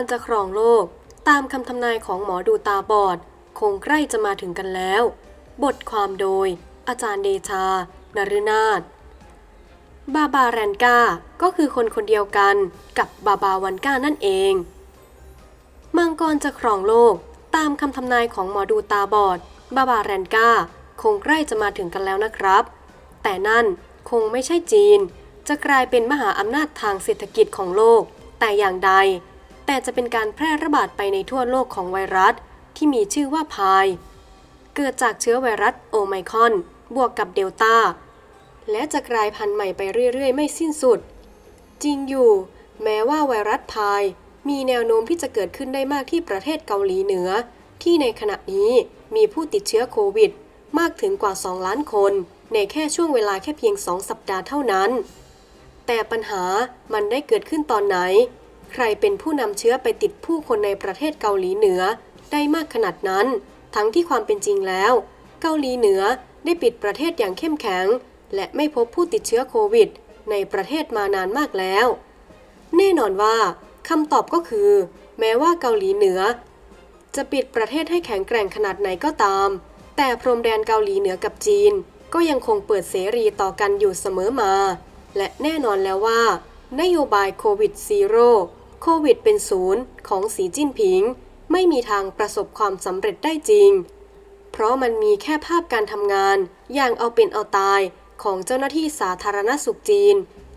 รจะครองโลก ตามคำทำนายของหมอดูตาบอด คงใกล้จะมาถึงกันแล้ว บทความโดย อาจารย์เดชา นฤนาถบาบาแรนกาก็คือคนคนเดียวกันกับบาบาวันกานั่นเอง มังกรจะครองโลก ตามคำทำนายของหมอดูตาบอด บาบาแรนกาคงใกล้จะมาถึงกันแล้วนะครับ แต่นั่นคงไม่ใช่จีน จะกลายเป็นมหาอำนาจทางเศรษฐกิจของโลก แต่อย่างใด แต่จะเป็นการแพร่ระบาดไปในทั่วโลกของไวรัส ที่มีชื่อว่าพาย เกิดจากเชื้อไวรัสโอไมคอน บวกกับเดลต้า และจะกลายพันธุ์ใหม่ไปเรื่อย ๆ ไม่สิ้นสุด จริงอยู่ แม้ว่าไวรัสพาย มีแนวโน้มที่จะเกิดขึ้นได้มากที่ประเทศเกาหลีเหนือ ที่ในขณะนี้มีผู้ติดเชื้อโควิด มากถึงกว่า 2 ล้านคน ในแค่ช่วงเวลาแค่เพียง 2 สัปดาห์เท่านั้น แต่ปัญหามันได้เกิดขึ้นตอนไหน ใครเป็นผู้นำเชื้อไปติดผู้คนในประเทศเกาหลีเหนือได้มากขนาดนั้น ทั้งที่ความเป็นจริงแล้ว เกาหลีเหนือได้ปิดประเทศอย่างเข้มแข็ง และไม่พบผู้ติดเชื้อโควิด ในประเทศมานานมากแล้ว แน่นอนว่าคำตอบก็คือ แม้ว่าเกาหลีเหนือ จะปิดประเทศให้แข็งแกร่งขนาดไหนก็ตาม แต่พรมแดนเกาหลีเหนือกับจีน ก็ยังคงเปิดเสรีต่อกันอยู่เสมอมา และแน่นอนแล้วว่า นโยบายโควิดซีโร่ โควิดเป็นศูนย์ของสีจิ้นผิง ไม่มีทางประสบความสำเร็จได้จริง เพราะมันมีแค่ภาพการทำงาน อย่างเอาเป็นเอาตายของเจ้าหน้าที่สาธารณสุขจีน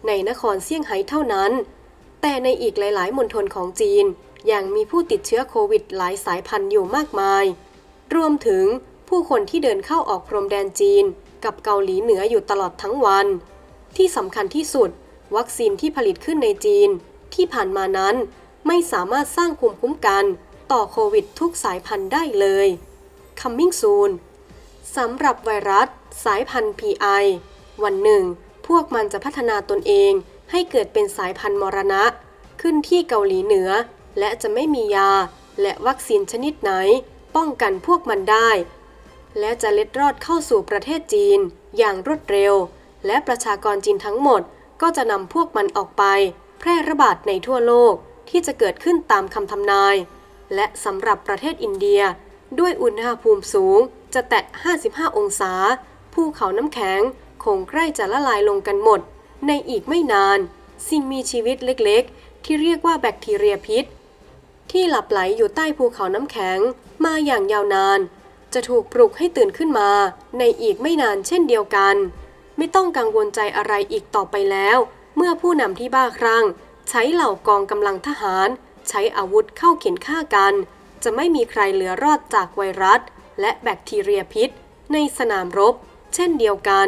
ในนครเซี่ยงไฮ้เท่านั้น แต่ในอีกหลาย ๆมณฑลของจีนยังมีผู้ติดเชื้อโควิดหลายสายพันธุ์อยู่มากมาย รวมถึงผู้คนที่เดินเข้าออกพรมแดนจีน กับเกาหลีเหนืออยู่ตลอดทั้งวัน ที่สำคัญที่สุด วัคซีนที่ผลิตขึ้นในจีน ที่ผ่านมานั้นไม่สามารถสร้างภูมิคุ้มกันต่อโควิดทุกสายพันธุ์ได้เลย Coming soon สำหรับไวรัส สายพันธุ์ PI วันหนึ่ง พวกมันจะพัฒนาตนเองให้เกิดเป็นสายพันธุ์มรณะ ขึ้นที่เกาหลีเหนือ และจะไม่มียา และวัคซีนชนิดไหน ป้องกันพวกมันได้ และจะเล็ดรอดเข้าสู่ประเทศจีน อย่างรวดเร็ว และประชากรจีนทั้งหมดก็จะนำพวกมันออกไป แพร่ระบาดในทั่วโลกที่จะเกิดขึ้นตามคำทำนาย และสำหรับประเทศอินเดีย ด้วยอุณหภูมิสูงจะแตะ 55 องศา ภูเขาน้ำแข็งคงใกล้จะละลายลงกันหมด ในอีกไม่นาน สิ่งมีชีวิตเล็กๆ ที่เรียกว่าแบคทีเรียพิษ ที่หลับไหลอยู่ใต้ภูเขาน้ำแข็งมาอย่างยาวนาน จะถูกปลุกให้ตื่นขึ้นมา ในอีกไม่นานเช่นเดียวกัน ไม่ต้องกังวลใจอะไรอีกต่อไปแล้ว เมื่อผู้นำที่บ้าคลั่งใช้เหล่ากองกำลังทหาร ใช้อาวุธเข้าเข็นฆ่ากัน จะไม่มีใครเหลือรอดจากไวรัส และแบคทีเรียพิษ ในสนามรบ เช่นเดียวกัน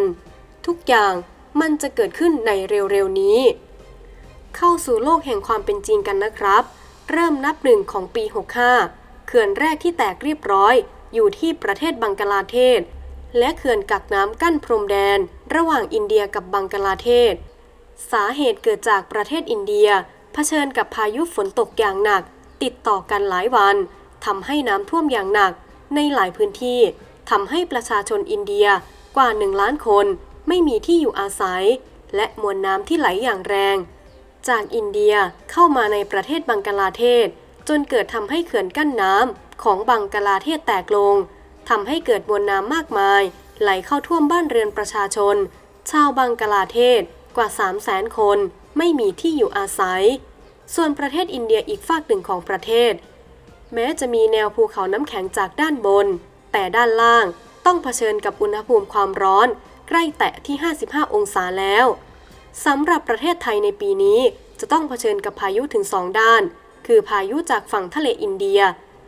ทุกอย่างมันจะเกิดขึ้นในเร็วๆนี้ เข้าสู่โลกแห่งความเป็นจริงกันนะครับ เริ่มนับหนึ่งของปี 65 เขื่อนแรกที่แตกเรียบร้อย อยู่ที่ประเทศบังกลาเทศ และเขื่อนกักน้ำกั้นพรมแดน ระหว่างอินเดียกับบังกลาเทศ สาเหตุเกิดจากประเทศอินเดียเผชิญกับพายุฝนตกอย่างหนัก ติดต่อกันหลายวันทำให้น้ำท่วมอย่างหนัก ในหลายพื้นที่ทำให้ประชาชนอินเดียกว่าหนึ่งล้านคน ไม่มีที่อยู่อาศัย และมวลน้ำที่ไหลอย่างแรง จากอินเดียเข้ามาในประเทศบังกลาเทศ จนเกิดทำให้เขื่อนกั้นน้ำของบังกลาเทศแตกลงทำให้เกิดมวลน้ำมากมาย ไหลเข้าท่วมบ้านเรือนประชาชน ชาวบังกลาเทศ กว่า 3 0 0แสนคนไม่มีที่อยู่อาศัย ส่วนประเทศอินเดียอีกฝากหนึ่งของประเทศ แม้จะมีแนวภูเขาน้ำแข็งจากด้านบน แต่ด้านล่างต้องเผชิญกับอุณหภูมิความร้อน ใกล้แตะที่ 55 องศาแล้วสำหรับประเทศไทยในปีนี้จะต้องเผชิญกับพายุถึง2ด้าน คือพายุจากฝั่งทะเลอินเดีย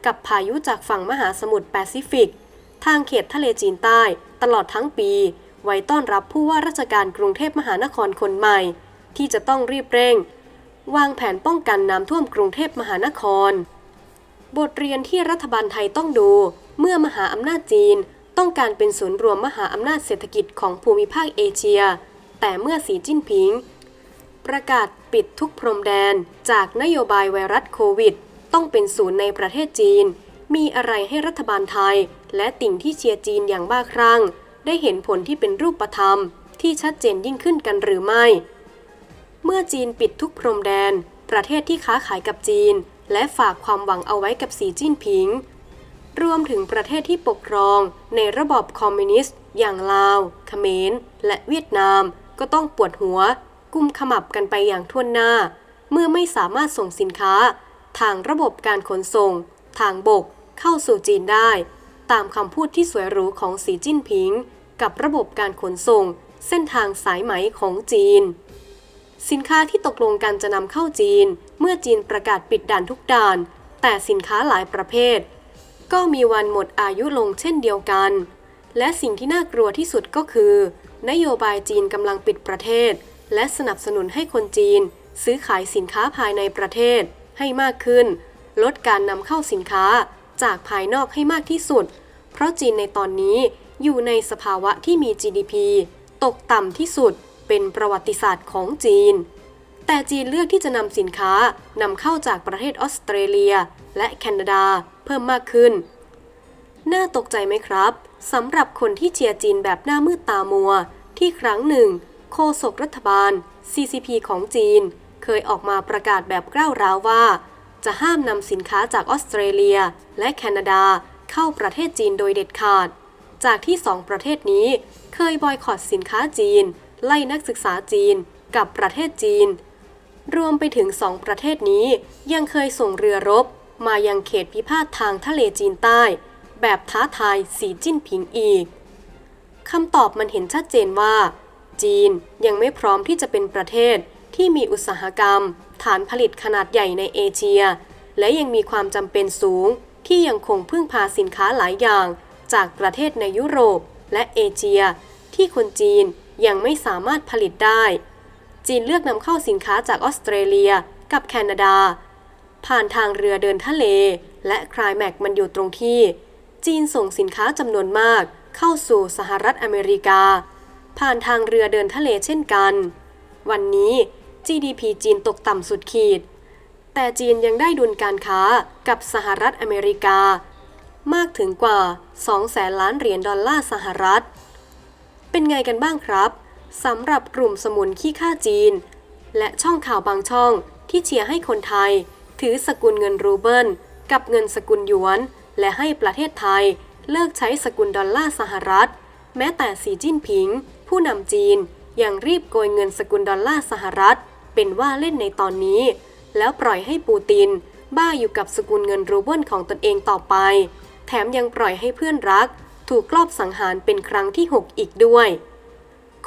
กับพายุจากฝั่งมหาสมุทรแปซิฟิก ทางเขตทะเลจีนใต้ ตลอดทั้งปี ไว้ต้อนรับผู้ว่าราชการกรุงเทพมหานครคนใหม่ ที่จะต้องรีบเร่ง วางแผนป้องกันน้ำท่วมกรุงเทพมหานคร บทเรียนที่รัฐบาลไทยต้องดู เมื่อมหาอำนาจจีนต้องการเป็นศูนย์รวมมหาอำนาจเศรษฐกิจของภูมิภาคเอเชีย แต่เมื่อสีจิ้นผิง ประกาศปิดทุกพรมแดนจากนโยบายไวรัสโควิด ต้องเป็นศูนย์ในประเทศจีน มีอะไรให้รัฐบาลไทย และติ่งที่เชียร์จีนอย่างบ้าคลั่ง ได้เห็นผลที่เป็นรูปธรรมที่ชัดเจนยิ่งขึ้นกันหรือไม่ เมื่อจีนปิดทุกพรมแดน ประเทศที่ค้าขายกับจีน และฝากความหวังเอาไว้กับสีจิ้นผิง รวมถึงประเทศที่ปกครองในระบอบคอมมิวนิสต์ อย่างลาวเขมร และเวียดนาม ก็ต้องปวดหัว กุมขมับกันไปอย่างท่วนหน้า เมื่อไม่สามารถส่งสินค้า ทางระบบการขนส่ง ทางบก เข้าสู่จีนได้ ตามคำพูดที่สวยหรูของสีจิ้นผิง กับระบบการขนส่ง เส้นทางสายไหมของจีน สินค้าที่ตกลงกันจะนำเข้าจีน เมื่อจีนประกาศปิดด่านทุกด่าน แต่สินค้าหลายประเภท ก็มีวันหมดอายุลงเช่นเดียวกัน และสิ่งที่น่ากลัวที่สุดก็คือ นโยบายจีนกำลังปิดประเทศ และสนับสนุนให้คนจีน ซื้อขายสินค้าภายในประเทศให้มากขึ้น ลดการนำเข้าสินค้า จากภายนอกให้มากที่สุด เพราะจีนในตอนนี้อยู่ในสภาวะที่มี GDP ตกต่ำที่สุดเป็นประวัติศาสตร์ของจีน แต่จีนเลือกที่จะนำสินค้านำเข้าจากประเทศออสเตรเลีย และแคนาดาเพิ่มมากขึ้น น่าตกใจไหมครับสำหรับคนที่เชียร์จีนแบบหน้ามืดตามัว ที่ครั้งหนึ่ง โฆษกรัฐบาล CCP ของจีน เคยออกมาประกาศแบบกล้าวร้าวว่า จะห้ามนำสินค้าจากออสเตรเลียและแคนาดาเข้าประเทศจีนโดยเด็ดขาด จากที่สองประเทศนี้เคยบอยคอตสินค้าจีน ไล่นักศึกษาจีนกับประเทศจีน รวมไปถึงสองประเทศนี้ยังเคยส่งเรือรบ มายังเขตพิพาททางทะเลจีนใต้ แบบท้าทายสีจิ้นผิงอีกคำตอบมันเห็นชัดเจนว่า จีนยังไม่พร้อมที่จะเป็นประเทศที่มีอุตสาหกรรม ฐานผลิตขนาดใหญ่ในเอเชีย และยังมีความจำเป็นสูง ที่ยังคงพึ่งพาสินค้าหลายอย่าง จากประเทศในยุโรปและเอเชีย ที่คนจีนยังไม่สามารถผลิตได้ จีนเลือกนำเข้าสินค้าจากออสเตรเลียกับแคนาดา ผ่านทางเรือเดินทะเล และคลายแม็กมันอยู่ตรงที่ จีนส่งสินค้าจำนวนมากเข้าสู่สหรัฐอเมริกา ผ่านทางเรือเดินทะเลเช่นกัน วันนี้ GDP จีนตกต่ำสุดขีด แต่จีนยังได้ดุลการค้ากับสหรัฐอเมริกา มากถึงกว่า 2 แสนล้านเหรียญดอลลาร์สหรัฐ เป็นไงกันบ้างครับสำหรับกลุ่มสมุนขี้ข้าจีน และช่องข่าวบางช่องที่เชียร์ให้คนไทย ถือสกุลเงินรูเบิล กับเงินสกุลหยวน และให้ประเทศไทย เลิกใช้สกุลดอลลาร์สหรัฐ แม้แต่สีจิ้นผิง ผู้นำจีนยังรีบโกยเงินสกุลดอลลาร์สหรัฐ เป็นว่าเล่นในตอนนี้ แล้วปล่อยให้ปูติน บ้าอยู่กับสกุลเงินรูเบิลของตนเองต่อไป แถมยังปล่อยให้เพื่อนรัก ถูกลอบสังหารเป็นครั้งที่ 6 อีกด้วย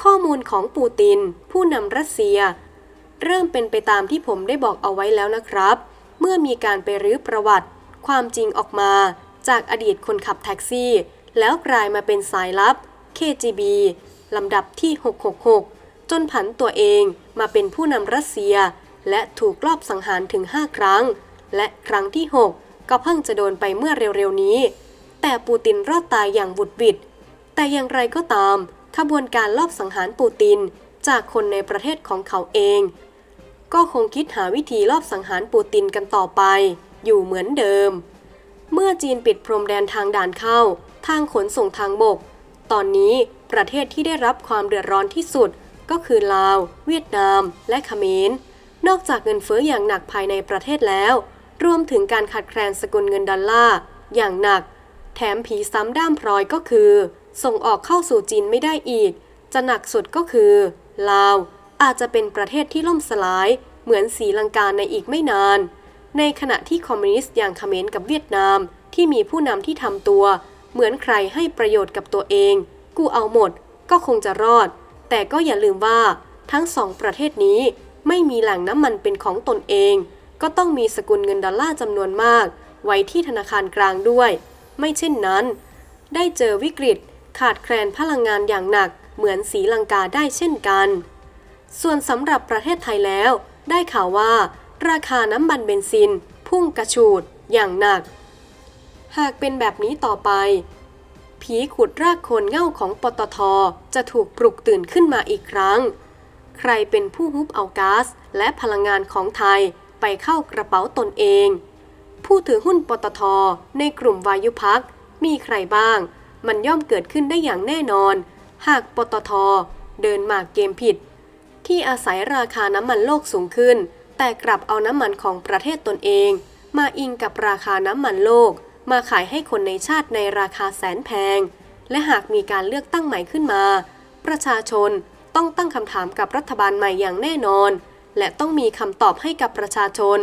ข้อมูลของปูติน ผู้นำรัสเซีย เริ่มเป็นไปตามที่ผมได้บอกเอาไว้แล้วนะครับ เมื่อมีการไปรื้อประวัติ ความจริงออกมา จากอดีตคนขับแท็กซี่ แล้วกลายมาเป็นสายลับ KGB ลำดับที่ 666 จนผันตัวเองมาเป็นผู้นำรัสเซีย และถูกลอบสังหารถึง 5 ครั้ง และครั้งที่ 6 ก็เพิ่งจะโดนไปเมื่อเร็วๆนี้ แต่ปูตินรอดตายอย่างบุดบิดแต่อย่างไรก็ตาม ขบวนการลอบสังหารปูตินจากคนในประเทศของเขาเอง ก็คงคิดหาวิธีลอบสังหารปูตินกันต่อไป อยู่เหมือนเดิม เมื่อจีนปิดพรมแดนทางด่านเข้า ทางขนส่งทางบก ตอนนี้ประเทศที่ได้รับความเดือดร้อนที่สุด ก็คือลาว เวียดนาม และเขมร นอกจากเงินเฟ้ออย่างหนักภายในประเทศแล้ว รวมถึงการขาดแคลนสกุลเงินดอลลาร์อย่างหนัก แถมผีซ้ำด้ามพลอยก็คือ ส่งออกเข้าสู่จีนไม่ได้อีก จะหนักสุดก็คือ ลาว อาจจะเป็นประเทศที่ล่มสลาย เหมือนสีลังกาในอีกไม่นาน ในขณะที่คอมมิวนิสต์อย่างเขมรกับเวียดนามที่มีผู้นำที่ทำตัว เหมือนใครให้ประโยชน์กับตัวเอง กูเอาหมด ก็คงจะรอด แต่ก็อย่าลืมว่าทั้งสองประเทศนี้ไม่มีแหล่งน้ำมันเป็นของตนเอง ก็ต้องมีสกุลเงินดอลลาร์จำนวนมาก ไว้ที่ธนาคารกลางด้วย ไม่เช่นนั้น ได้เจอวิกฤตขาดแคลนพลังงานอย่างหนักเหมือนสีลังกาได้เช่นกัน ส่วนสำหรับประเทศไทยแล้ว ได้ข่าวว่า ราคาน้ำมันเบนซิน พุ่งกระฉูดอย่างหนัก หากเป็นแบบนี้ต่อไป ผีขุดรากโคนเง่าของปตท จะถูกปลุกตื่นขึ้นมาอีกครั้ง ใครเป็นผู้ฮุบเอาก๊าซและพลังงานของไทยไปเข้ากระเป๋าตนเอง ผู้ถือหุ้นปตท ในกลุ่มวายุพักมีใครบ้าง มันย่อมเกิดขึ้นได้อย่างแน่นอน หากปตท เดินหมากเกมผิด ที่อาศัยราคาน้ำมันโลกสูงขึ้น แต่กลับเอาน้ำมันของประเทศตนเอง มาอิงกับราคาน้ำมันโลก มาขายให้คนในชาติในราคาแสนแพง และหากมีการเลือกตั้งใหม่ขึ้นมา ประชาชนต้องตั้งคำถามกับรัฐบาลใหม่อย่างแน่นอน และต้องมีคำตอบให้กับประชาชน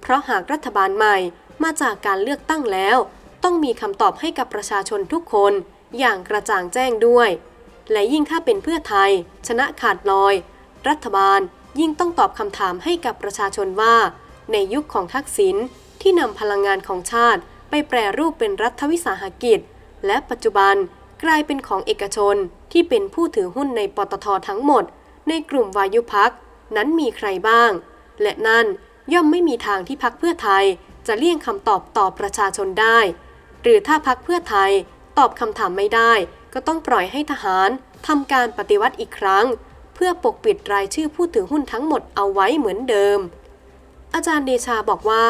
เพราะหากรัฐบาลใหม่มาจากการเลือกตั้งแล้ว ต้องมีคำตอบให้กับประชาชนทุกคน อย่างกระจ่างแจ้งด้วย และยิ่งถ้าเป็นเพื่อไทย ชนะขาดลอย รัฐบาลยิ่งต้องตอบคำถามให้กับประชาชนว่า ในยุคของทักษิณที่นำพลังงานของชาติ ไปแปรรูปเป็นรัฐวิสาหกิจ และปัจจุบันกลายเป็นของเอกชนที่เป็นผู้ถือหุ้นในปตททั้งหมด ในกลุ่มวายุพักนั้นมีใครบ้าง และนั่นย่อมไม่มีทางที่พักเพื่อไทยจะเลี่ยงคำตอบต่อประชาชนได้ หรือถ้าพักเพื่อไทยตอบคำถามไม่ได้ ก็ต้องปล่อยให้ทหารทำการปฏิวัติอีกครั้ง เพื่อปกปิดรายชื่อผู้ถือหุ้นทั้งหมดเอาไว้เหมือนเดิม อาจารย์เดชาบอกว่า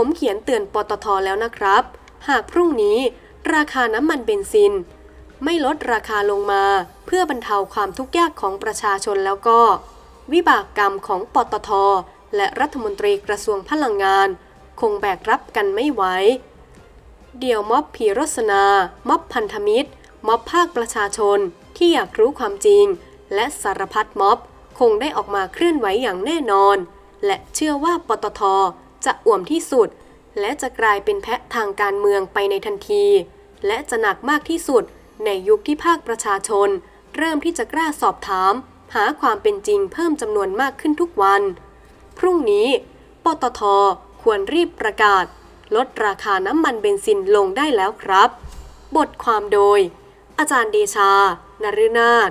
ผมเขียนเตือนปตทแล้วนะครับ หากพรุ่งนี้ราคาน้ำมันเบนซิน ไม่ลดราคาลงมาเพื่อบรรเทาความทุกข์ยากของประชาชนแล้วก็ วิบากกรรมของปตท และรัฐมนตรีกระทรวงพลังงาน คงแบกรับกันไม่ไหวเดี่ยวม็อบผีรสนา ม็อบพันธมิตร ม็อบภาคประชาชนที่อยากรู้ความจริง และสารพัดม็อบ คงได้ออกมาเคลื่อนไหวอย่างแน่นอน และเชื่อว่าปตท จะอ่วมที่สุด และจะกลายเป็นแพะทางการเมืองไปในทันที และจะหนักมากที่สุดในยุคที่ภาคประชาชน เริ่มที่จะกล้าสอบถาม หาความเป็นจริงเพิ่มจำนวนมากขึ้นทุกวัน พรุ่งนี้ปตทควรรีบประกาศ ลดราคาน้ำมันเบนซินลงได้แล้วครับ บทความโดย อาจารย์เดชา นฤนาถ